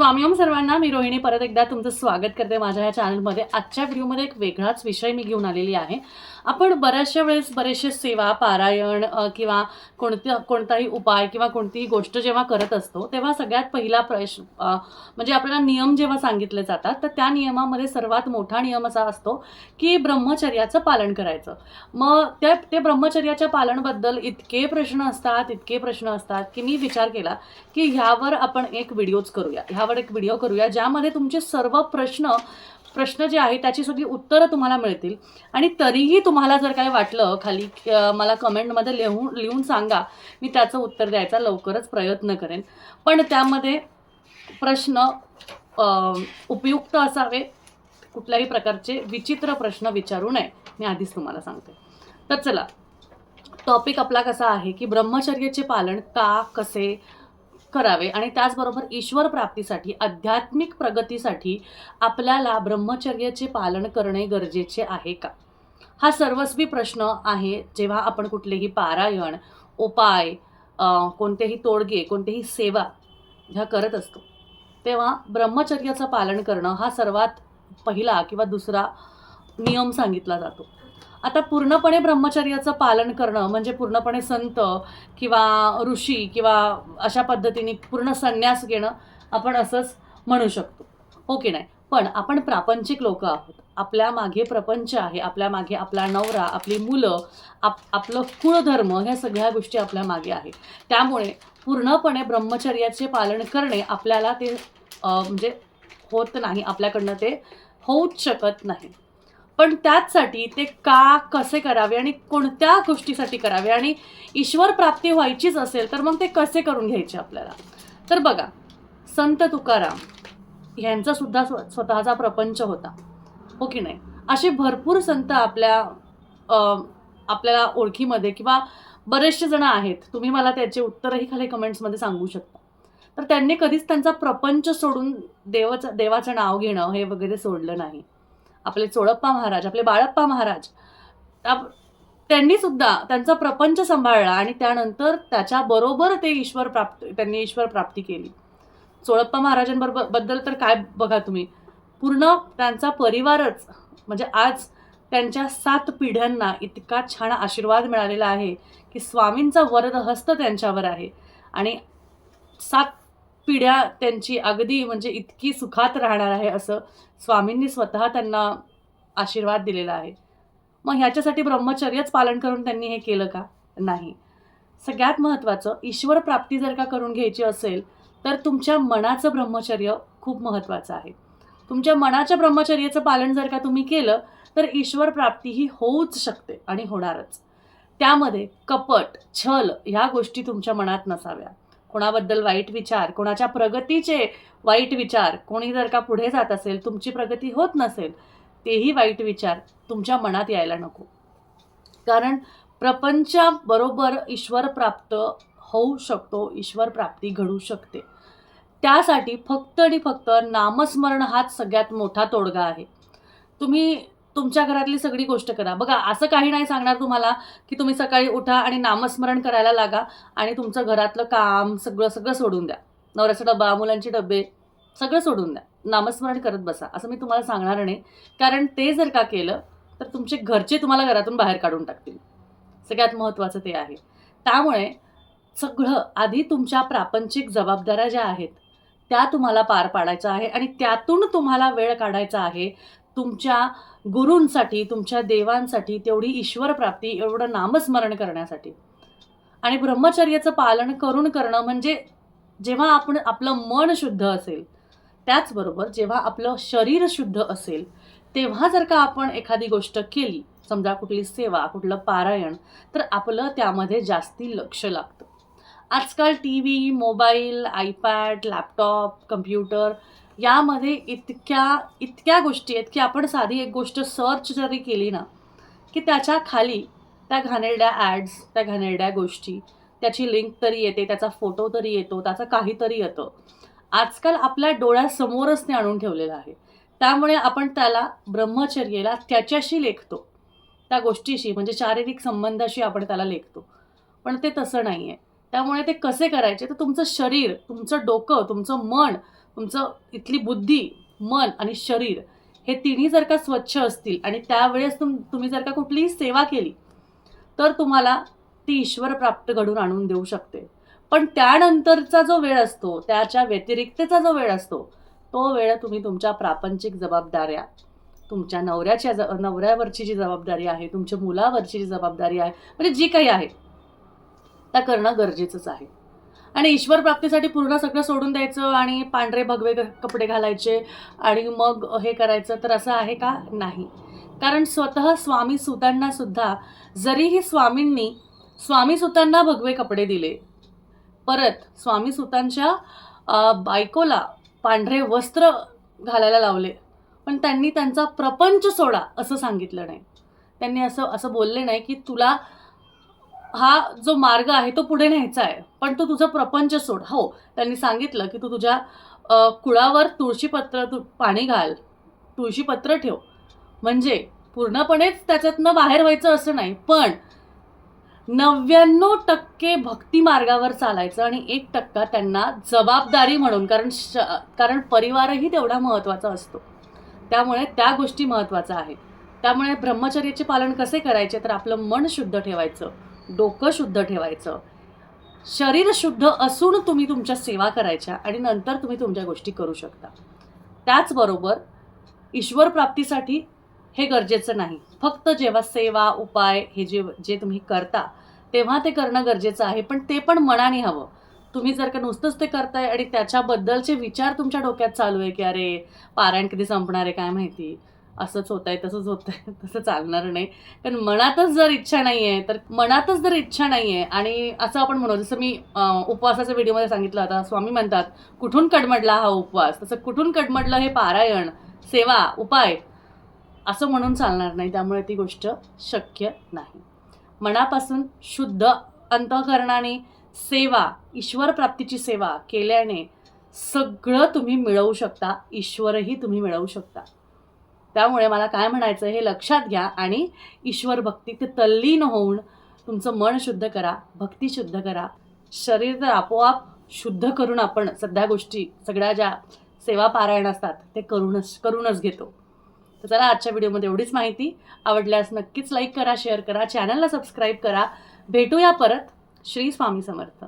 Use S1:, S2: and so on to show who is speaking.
S1: स्वामीम सर्वांना मी रोहिणी परत एकदा तुमचं स्वागत करते माझ्या या चॅनलमध्ये. आजच्या व्हिडिओमध्ये एक वेगळाच विषय मी घेऊन आलेली आहे. आपण बऱ्याचशा वेळेस बरेचसे सेवा पारायण किंवा कोणत्या कोणताही उपाय किंवा कोणतीही गोष्ट जेव्हा करत असतो तेव्हा सगळ्यात पहिला प्रश्न म्हणजे आपल्याला नियम जेव्हा सांगितले जातात तर त्या नियमामध्ये सर्वात मोठा नियम असा असतो की ब्रह्मचर्याचं पालन करायचं. मग त्या ते ब्रह्मचर्याच्या पालनबद्दल इतके प्रश्न असतात इतके प्रश्न असतात की मी विचार केला की ह्यावर आपण एक व्हिडिओज करूया. ह्यावर एक व्हिडिओ करूया ज्यामध्ये तुमचे सर्व प्रश्न प्रश्न जे आहे त्याची सगळी उत्तरं तुम्हाला मिळतील. आणि तरीही तुम्हाला जर काही वाटलं खाली मला कमेंटमध्ये लिहून लिहून सांगा. मी त्याचं उत्तर द्यायचा लवकरच प्रयत्न करेन. पण त्यामध्ये प्रश्न उपयुक्त असावे. कुठल्याही प्रकारचे विचित्र प्रश्न विचारू नये. मी आधीच तुम्हाला सांगते. तर चला. टॉपिक आपला कसा आहे की ब्रह्मचर्याचे पालन का कसे करावे आणि त्याचबरोबर ईश्वर प्राप्तीसाठी आध्यात्मिक प्रगतीसाठी आपल्याला ब्रह्मचर्याचे पालन करणे गरजेचे आहे का? हा सर्वस्वी प्रश्न आहे. जेव्हा आपण कुठलेही पारायण उपाय कोणतेही तोडगे कोणतेही सेवा ह्या करत असतो तेव्हा ब्रह्मचर्याचं पालन करणं हा सर्वात पहिला किंवा दुसरा नियम सांगितला जातो. आता पूर्णपणे ब्रह्मचर्याचं पालन करणं म्हणजे पूर्णपणे संत किंवा ऋषी किंवा अशा पद्धतीने पूर्ण संन्यास घेणं आपण असंच म्हणू शकतो. हो की नाही? पण आपण प्रापंचिक लोक आहोत. आपल्या मागे प्रपंच आहे आपल्या मागे आपला नवरा आपली मुलं आप आपलं कुळधर्म ह्या सगळ्या गोष्टी आपल्या मागे आहे त्यामुळे पूर्णपणे ब्रह्मचर्याचे पालन करणे आपल्याला ते म्हणजे होत नाही. आपल्याकडनं ते होऊच शकत नाही. पण त्याचसाठी ते का कसे करावे आणि कोणत्या गोष्टीसाठी करावे? आणि ईश्वर प्राप्ती व्हायचीच असेल तर मग ते कसे करून घ्यायचे आपल्याला? तर बघा संत तुकाराम ह्यांचा सुद्धा स्व स्वतःचा प्रपंच होता. हो की नाही? असे भरपूर संत आपल्या आपल्याला ओळखीमध्ये किंवा बरेचसे जण आहेत. तुम्ही मला त्याचे उत्तरही खाली कमेंट्समध्ये सांगू शकता. तर त्यांनी कधीच त्यांचा प्रपंच सोडून देवाचं देवाचं नाव घेणं हे वगैरे सोडलं नाही. आपले चोडप्पा महाराज आपले बाळप्पा महाराज. त्या- त्यांनी सुद्धा त्यांचा प्रपंच सांभाळला आणि त्यानंतर त्याच्याबरोबर ते ईश्वर प्राप्त त्यांनी ईश्वर प्राप्ती केली. चोळप्पा महाराजांबरोबरबद्दल तर काय बघा तुम्ही? पूर्ण त्यांचा परिवारच म्हणजे आज त्यांच्या सात पिढ्यांना इतका छान आशीर्वाद मिळालेला आहे की स्वामींचा वरद हस्त त्यांच्यावर आहे. आणि सात पिढ्या त्यांची अगदी म्हणजे इतकी सुखात राहणार आहे असं स्वामींनी स्वतः त्यांना आशीर्वाद दिलेला आहे. मग ह्याच्यासाठी ब्रह्मचर्यच पालन करून त्यांनी हे केलं का? नाही. सगळ्यात महत्त्वाचं ईश्वर प्राप्ती जर का करून घ्यायची असेल तर तुमच्या मनाचं ब्रह्मचर्य खूप महत्त्वाचं आहे. तुमच्या मनाच्या ब्रह्मचर्याचं पालन जर का तुम्ही केलं तर ईश्वर प्राप्ती ही होऊच शकते आणि होणारच. त्यामध्ये कपट छल ह्या गोष्टी तुमच्या मनात नसाव्या. कोणाबद्दल वाईट विचार कोणाच्या प्रगतीचे वाईट विचार कोणी जर का पुढे जात असेल तुमची प्रगती होत नसेल तेही वाईट विचार तुमच्या मनात यायला नको. कारण प्रपंचाबरोबर ईश्वर प्राप्त होऊ शकतो ईश्वर प्राप्ती घडू शकते. त्यासाठी फक्त आणि फक्त नामस्मरण हाच सगळ्यात मोठा तोडगा आहे. तुम्ही तुमच्या घरातली सगळी गोष्ट करा. बघा असं काही नाही सांगणार तुम्हाला की तुम्ही सकाळी उठा आणि नामस्मरण करायला लागा आणि तुमचं घरातलं काम सगळं सगळं सोडून द्या. नवऱ्याचा डबा मुलांचे डबे सगळं सोडून द्या. नामस्मरण करत बसा. असं मी तुम्हाला सांगणार नाही. कारण ते जर का केलं तर तुमचे घरचे तुम्हाला घरातून बाहेर काढून टाकतील. सगळ्यात महत्त्वाचं ते आहे. त्यामुळे सगळं आधी तुमच्या प्रापंचिक जबाबदाऱ्या ज्या आहेत त्या तुम्हाला पार पाडायच्या आहे आणि त्यातून तुम्हाला वेळ काढायचा आहे. तुमच्या गुरूंसाठी तुमच्या देवांसाठी तेवढी ईश्वर प्राप्ती एवढं नामस्मरण करण्यासाठी. आणि ब्रह्मचर्याचं पालन करून करणं म्हणजे जेव्हा आपण आपलं मन शुद्ध असेल त्याचबरोबर जेव्हा आपलं शरीर शुद्ध असेल तेव्हा जर का आपण एखादी गोष्ट केली समजा कुठली सेवा कुठलं पारायण तर आपलं त्यामध्ये जास्ती लक्ष लागतं. आजकाल T V mobile iPad laptop computer यामध्ये इतक्या इतक्या गोष्टी आहेत की आपण साधी एक गोष्ट सर्च जरी केली ना की त्याच्याखाली त्या घाणेरड्या ॲड्स त्या घाणेरड्या गोष्टी त्याची लिंक तरी येते त्याचा फोटो तरी येतो त्याचं काहीतरी येतं. आजकाल आपल्या डोळ्यासमोरच ते आणून ठेवलेलं आहे. त्यामुळे आपण त्याला ब्रह्मचर्येला त्याच्याशी लेखतो. त्या गोष्टीशी म्हणजे शारीरिक संबंधाशी आपण त्याला लेखतो. पण ते तसं नाही आहे त्यामुळे ते कसे करायचे? तर तुमचं शरीर तुमचं डोकं तुमचं मन तुमचं इथली बुद्धी मन आणि शरीर हे तिन्ही जर का स्वच्छ असतील आणि त्यावेळेस तुम तुम्ही जर का कुठलीही सेवा केली तर तुम्हाला ती ईश्वर प्राप्त घडून आणून देऊ शकते. पण त्यानंतरचा जो वेळ असतो त्याच्या व्यतिरिक्तचा जो वेळ असतो तो वेळ तुम्ही तुमच्या प्रापंचिक जबाबदाऱ्या तुमच्या नवऱ्याच्या ज नवऱ्यावरची जी जबाबदारी आहे तुमच्या मुलावरची जी जबाबदारी आहे म्हणजे जी काही आहे त्या करणं गरजेचंच आहे. आणि ईश्वर प्राप्तीसाठी पूर्ण सगळं सोडून द्यायचं आणि पांढरे भगवे कपडे घालायचे आणि मग हे करायचं तर असं आहे का? नाही. कारण स्वतः स्वामी सुतांना सुद्धा जरीही स्वामींनी स्वामी सुतांना भगवे कपडे दिले परत स्वामी सुतांच्या बायकोला पांढरे वस्त्र घालायला लावले पण त्यांनी त्यांचा प्रपंच सोडा असं सांगितलं नाही. त्यांनी असं असं बोलले नाही की तुला हा जो मार्ग आहे तो पुढे न्यायचा आहे. पण तू तुझं प्रपंच सोड. हो त्यांनी सांगितलं की तू तुझ्या कुळावर तुळशीपत्र तू पाणी घाल तुळशीपत्र ठेव. म्हणजे पूर्णपणेच त्याच्यातनं बाहेर व्हायचं असं नाही पण नव्याण्णव टक्के भक्ती मार्गावर चालायचं आणि एक टक्का त्यांना जबाबदारी म्हणून कारण श कारण परिवारही तेवढा महत्त्वाचा असतो. त्यामुळे त्या गोष्टी महत्त्वाच्या आहेत त्यामुळे ब्रह्मचर्याचे पालन कसे करायचे तर आपलं मन शुद्ध ठेवायचं. डोकं शुद्ध ठेवायचं. शरीर शुद्ध असून तुम्ही तुमच्या सेवा करायच्या आणि नंतर तुम्ही तुमच्या गोष्टी करू शकता. त्याचबरोबर ईश्वर प्राप्तीसाठी हे गरजेचं नाही. फक्त जेव्हा सेवा उपाय हे जे जे तुम्ही करता तेव्हा ते करणं गरजेचं आहे. पण ते पण मनाने हवं. तुम्ही जर का नुसतंच ते करताय आणि त्याच्याबद्दलचे विचार तुमच्या डोक्यात चालू आहे की अरे पारायण कधी संपणार आहे काय माहिती? असंच होत आहे तसंच होत आहे तसं चालणार नाही. कारण मनातच जर इच्छा नाही आहे तर मनातच जर इच्छा नाही आहे आणि असं आपण म्हणू जसं मी उपवासाच्या व्हिडिओमध्ये सांगितलं होता स्वामी म्हणतात कुठून कडमडला हा उपवास? तसं कुठून कडमडलं हे पारायण सेवा उपाय असं म्हणून चालणार नाही. त्यामुळे ती गोष्ट शक्य नाही. मनापासून शुद्ध अंतःकरणाने सेवा ईश्वर प्राप्तीची सेवा केल्याने सगळं तुम्ही मिळवू शकता ईश्वरही तुम्ही मिळवू शकता. त्यामुळे मला काय म्हणायचं हे लक्षात घ्या आणि ईश्वर भक्ती ते तल्लीन होऊन तुमचं मन शुद्ध करा भक्ती शुद्ध करा. शरीर तर आपोआप शुद्ध करून आपण सध्या गोष्टी सगळ्या ज्या सेवा पारायण असतात ते करूनच करूनच घेतो. तर चला आजच्या व्हिडिओमध्ये एवढीच माहिती. आवडल्यास नक्कीच लाईक करा शेअर करा चॅनलला सबस्क्राईब करा. भेटूया परत. श्री स्वामी समर्थ.